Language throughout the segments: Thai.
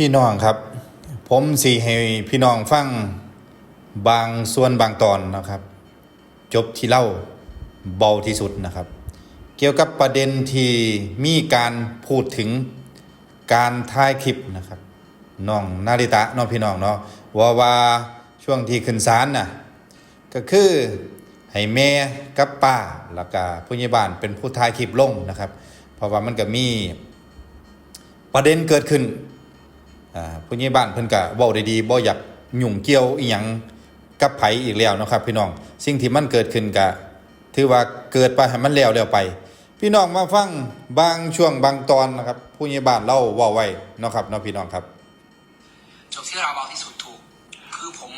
พี่น้องครับ ผมสีให้พี่น้องฟังบางส่วนบางตอนนะครับ จบที่เล่าเบาที่สุดนะครับ เกี่ยวกับประเด็นที่มีการพูดถึงการถ่ายคลิปนะครับน้องนาริตะน้องพี่น้องเนาะว่าว่าช่วงที่ขึ้นศาลน่ะก็คือให้แม่กับป้าแล้วก็ผู้ใหญ่บ้านเป็นผู้ถ่ายคลิปลงนะครับ เพราะว่ามันก็มีประเด็นเกิดขึ้น ผู้ใหญ่บ้านเพิ่นก็เว้าได้ดีบ่อยากยุ่งเกี่ยวอีหยังกับไผอีกแล้วนะครับ พี่น้องสิ่งที่มันเกิดขึ้นก็ถือว่าเกิดไปให้มันแล้วแล้วไป พี่น้องมาฟังบางช่วงบางตอนนะครับ ผู้ใหญ่บ้านเล่าเว้าไว้นะครับเนาะพี่น้องครับจบที่เราเบาที่สุดถูก คือผม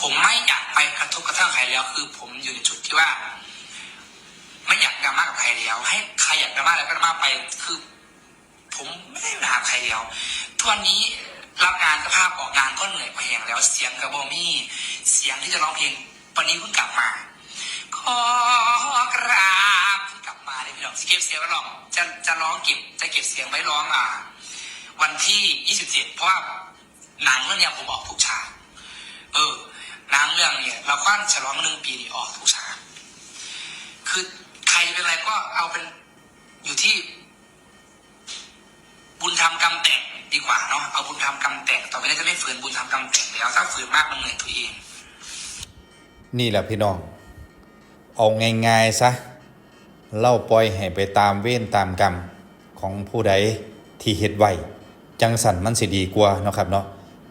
ผมไม่อยากไปกระทบกระทั่งใครแล้ว คือผมอยู่ในจุดที่ว่า ไม่อยากดราม่ากับใครแล้ว ให้ใครอยากดราม่าอะไรก็ดราม่าไปคือ ผมไม่ได้ด่าใครแล้ว ทุกวันนี้รับงานสภาพออกงานก็เหนื่อยพอแหงแล้วเสียงกระโบมี่เสียงที่จะร้องเพลงวันนี้เพิ่งกลับมาขอกราบเพิ่งกลับมาเลยพี่น้องเก็บเสียงไว้ร้องจะจะร้องเก็บจะเก็บเสียงไว้ร้องอ่าวันที่ 27 เพราะว่าหนังเรื่องเนี้ยผมออกทุกฉากเออหนังเรื่องเนี้ยเราก็ฉลองหนึ่งปีนี่ออกทุกฉากคือใครเป็นอะไรก็เอาเป็นอยู่ที่ บุญธรรมกรรมแต่งดีกว่าเนาะเอาบุญธรรมกรรมแต่งต่อไปนี้จะไม่ฝืนบุญธรรมกรรมแต่งแล้วถ้าฝืนมากมันเหนื่อยตัวเอง นี่แหละพี่น้องเอาง่ายๆซะเล่าปล่อยให้ไปตามเว้นตามกรรมของผู้ใดที่เฮ็ดไว้จังสันมันสิดีกว่าเนาะครับเนาะ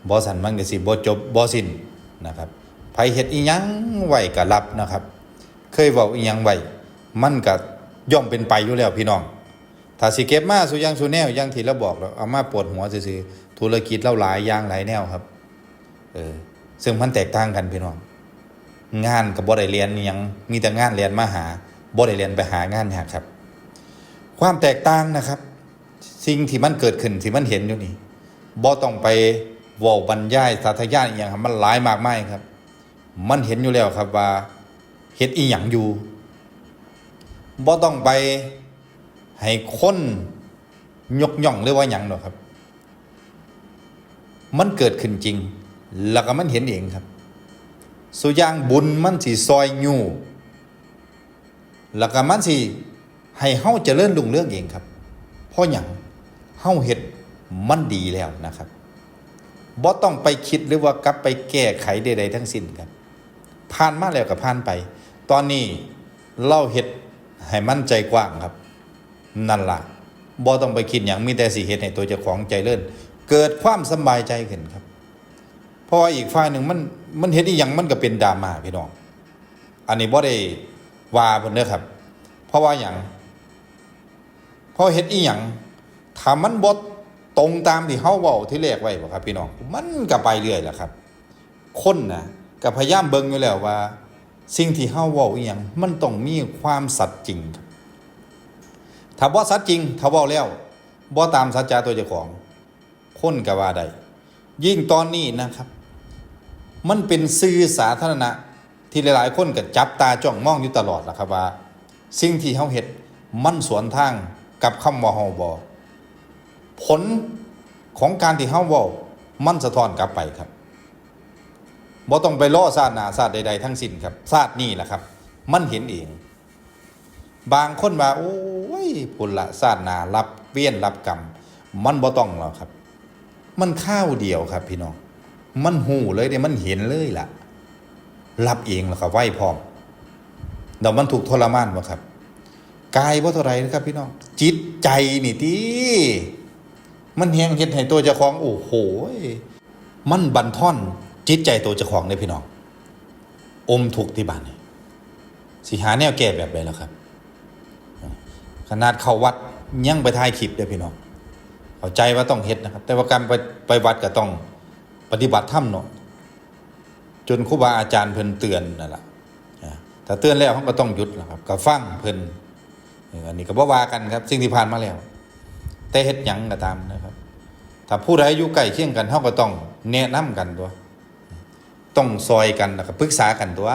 บ่สันมันก็สิบ่จบบ่สิ้นนะครับไผเฮ็ดอีหยังไว้ก็รับนะครับ เคยเว้าอีหยังไว้มันก็ย่อมเป็นไปอยู่แล้วพี่น้อง ถ้าสิเก็บมาสูย่างสูแนวอย่างที่เราบอกแล้วเอามาปวดหัวซื่อๆธุรกิจเราหลายอย่างหลายแนวครับเออซึ่งมันแตกต่างกันพี่น้องงานกับบ่ได้เรียนยังมีแต่งานเรียนมาหาบ่ได้เรียนไปหางานยากครับ ความแตกต่างนะครับ สิ่งที่มันเกิดขึ้นที่มันเห็นอยู่นี่บ่ต้องไปว้าบรรยายสาธยายอหย่างมันหลายมากมายครับ มันเห็นอยู่แล้วครับว่าเฮ็ดอีหยังอยู่บ่ต้องไป ให้คนยกย่องหรือว่าหยังหรอกครับ มันเกิดขึ้นจริง แล้วก็มันเห็นเองครับ สุย่างบุญมันสิซอยอยู่แล้วก็มันสิให้เฮาเจริญรุ่งเรื่องเองครับ เพราะหยังเฮาเฮ็ดมันดีแล้วนะครับบ่ต้องไปคิดหรือว่ากลับไปแก้ไขใดๆทั้งสิ้นครับ ผ่านมาแล้วก็ผ่านไป ตอนนี้เราเฮ็ดให้มั่นใจกว้างครับ นั่นล่ะบ่ต้องไปคิดหยังมีแต่สิเฮ็ดให้ตัวเจ้าของใจเลิ่นเกิดความสบายใจขึ้นครับเพราะว่าอีกฝ่ายหนึ่งมันมันเห็นอีหยังมันก็เป็นดราม่าพี่น้อง อันนี้บ่ได้ว่าเพิ่นเด้อครับ เพราะว่าหยังเพราะเฮ็ดอีหยังถ้ามันบ่ตรงตามที่เฮาเว้าที่แรกไว้บ่ครับ พี่น้องมันก็ไปเรื่อยแหละครับ คนน่ะก็พยายามเบิ่งอยู่แล้วว่า สิ่งที่เฮาเว้าอีหยังมันต้องมีความสัตย์จริงครับ ถ้าบ่สัตย์จริงถ้าเว้าแล้วบ่ตามสัจจะตัวเจ้าของคนก็ว่าได้ยิ่งตอนนี้นะครับ มันเป็นสื่อสาธารณะ ที่หลายๆ คนก็จับตาจ้องมองอยู่ตลอดล่ะครับว่า สิ่งที่เฮาเฮ็ดมันสวนทางกับคำว่าเฮาบ่ผลของการที่เฮาเว้ามันสะท้อนกลับไปครับบ่ต้องไปล้อซาดหน้าซาดใด ๆ ทั้งสิ้นครับซาดนี่แหละครับ มันเห็นเอง บางคนว่าโอ้ พุ่นละซาดนารับเวียนรับกรรม มันบ่ต้องหรอกครับ มันข้าวเดียวครับ พี่น้อง มันหูเลยเนี่ยมันเห็นเลยล่ะ รับเองแล้วก็ไหวพร้อมเดี๋ยวมันถูกทรมานวะครับกายว่าเท่าไรนะครับ พี่น้อง จิตใจนี่ที่มันแหงเห็นให้ตัวเจ้าของโอ้โหมันบันท่อนจิตใจตัวเจ้าของเลยพี่น้อง อมถูกที่บ้านสิหาแนวแก้แบบไหนแล้วครับ ขนาดเข้าวัดยังไปถ่ายคลิปเลยพี่น้องเข้าใจว่าต้องเฮ็ดนะครับ แต่ว่าการไปไปวัดก็ต้องปฏิบัติธรรมเนาะจนครูบาอาจารย์เพิ่นเตือนนั่นแหละถ้าเตือนแล้วเขาก็ต้องหยุดแหละครับก็ฟังเพิ่นอันนี้ก็บ่ว่ากันครับ สิ่งที่ผ่านมาแล้ว แต่เฮ็ดหยังก็ตามนะครับ ถ้าผู้ใดอยู่ใกล้เคียงกันเขาก็ต้องแนะนำกันตัว ต้องซอยกันนะครับปรึกษากันตัว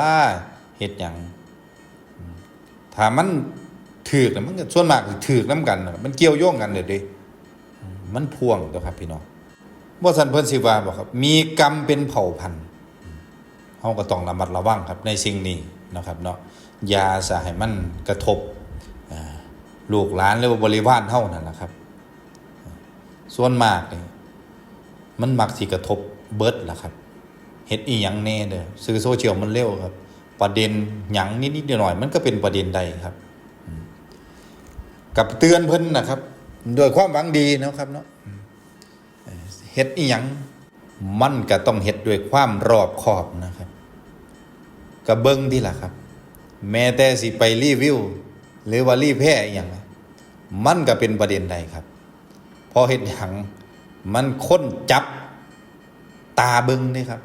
เฮ็ดหยังถ้ามัน ถือกน่ะมันก็ส่วนมากถือกนํกันมันเกี่ยวโยงกันเด้อเด้มันพ่วงตัวครับพี่น้องบ่สันเพิ่นสิว่าบ่ครับ มีกรรมเป็นเผ่าพันธุ์เฮาก็ต้องระมัดระวังครับในสิ่งนี้นะครับเนาะยาสะให้มันกระทบลูกหลานหรือว่าบริวารเฮานั่นล่ะครับ ส่วนมากนี่มันมักสิกระทบเบิดล่ะครับเฮ็ดอีหยังแน่เด้อสื่อโซเชียลมันเร็วครับ ประเด็นหยังนิดๆหน่อยมันก็เป็นประเด็นใดครับ กับเตือนเพิ่นนะครับโดวยความหวังดีนะครับเนาะเฮ็ดอีหยังมันก็ต้องเฮ็ดด้วยความรอบคอบนะครับก็เบิ่งที่ล่ะครับ แม้แต่สิไปรีวิว หรือว่ารีแพร่อีหยังมันก็เป็นประเด็นใดครับ พอเฮ็ดหยังมันค้นจับตาเบิ่งนี่ครับ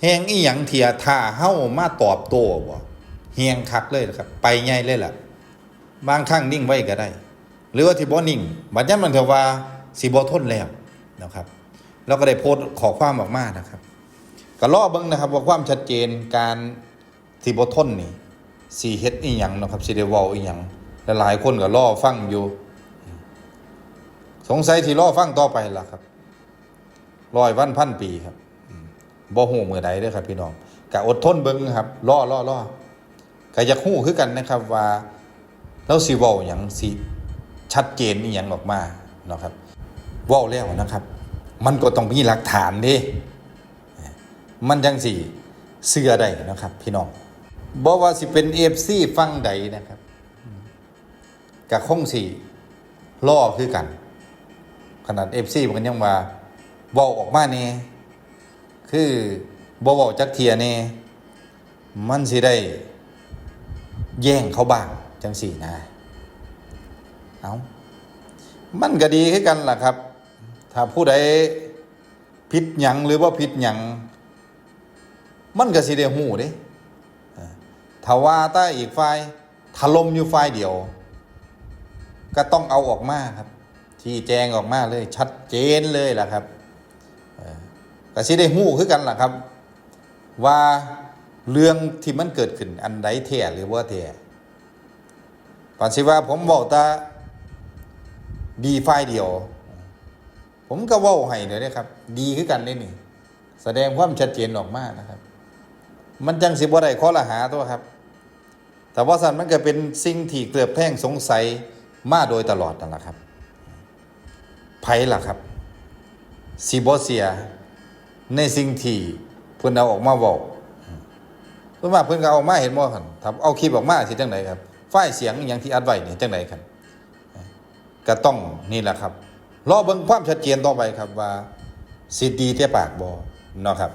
แฮงอีหยังเทียท่าเฮ้ามาตอบโต้บ่เฮียงคักเลยนะครับ ไปใหญ่เลยล่ะ บางครั้งนิ่งไว้ก็ได้ หรือว่าที่บ่นิ่งบัดนี้มันเถอะว่าสิบ่ทนแล้วนะครับเราก็ได้โพสต์ขอความออกมานะครับก็รอเบิ่งนะครับว่าความชัดเจนการสิบ่ทนนี่สิเฮ็ดอีหยังนะครับสิได้เว้าอีหยังหลายคนก็รอฟังอยู่ สงสัยที่รอฟังต่อไปล่ะครับร้อยวันพันปีครับบ่ฮู้มื้อใดเด้อครับ พี่น้องก็อดทนเบิ่งครับรอรอรอก็อยากฮู้คือกันนะครับว่า แล้วสิเว้าหยังสิชัดเจนอีหยังออกมาเนาะครับว้าแล้วนะครับ มันก็ต้องมีหลักฐานด้มันจังสิเชื่อได้นะครับ พี่น้องบ่ว่าสิเป็น FC ฟังใดนะครับก็คงสิล่อคือกัน ขนาด FC มันยังว่าว้าออกมาแน่คือบ่เว้าจักเทียแน่มันสิได้แย่งเขาบ้าง จังสี่นะ เอามันก็ดีคือกันล่ะครับ ถ้าผู้ใดผิดหยังหรือว่าผิดหยังมันก็สิได้หูเด้ถ้าว่าใต้อีกฝ่ายถล่มอยู่ฝ่ายเดียว ก็ต้องเอาออกมาครับ ที่แจงออกมาเลยชัดเจนเลยล่ะครับก็สิได้หูคือกันล่ะครับ ว่าเรื่องที่มันเกิดขึ้นอันใดแท้หรือว่าแท้ ปันสิว่าผมบอกตาดีฝ่ายเดียว ผมก็ว้าให้เลยนะครับ ดีคือกันนี่นี่แสดงความชัดเจนออกมานะครับ มันจังสิบว่าได้ข้อละหาตัวครับ แต่ว่าสันมันก็เป็นสิ่งที่เกลือบแท่งสงสัยมาโดยตลอดนั่นแหละครับไผล่ะครับสิบ่เสีย ในสิ่งที่เพิ่นเอาออกมาบอกส่วนมาเพิ่นก็เอามาเห็นบ่คั่นถ้าเอาคลิปออกมาสิจังไดครับ ไฟเสียงอย่างที่อัดไว้นี่จังไดกันก็ต้องนี่แหละครับรอเบิ่งความชัดเจนต่อไปครับว่าสิดีแต่ปากบ่เนาะครับ